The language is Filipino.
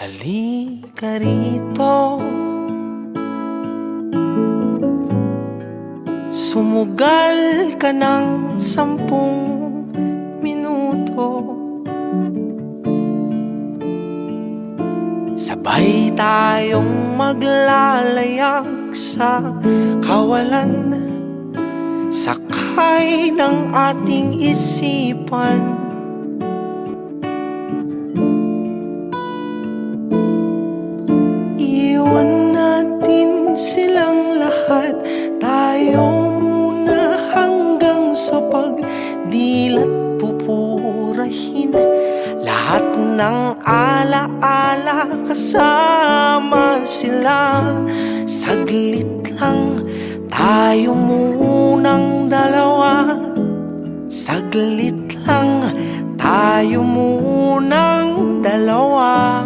Halika rito. Sumugal ka ng sampung minuto. Sabay tayong maglalayag sa kawalan. Sakay ng ating isipan Tayo muna hanggang sa pagdilat pupurahin. Lahat ng alaala kasama sila. Saglit lang tayo munang dalawa. Saglit lang tayo munang dalawa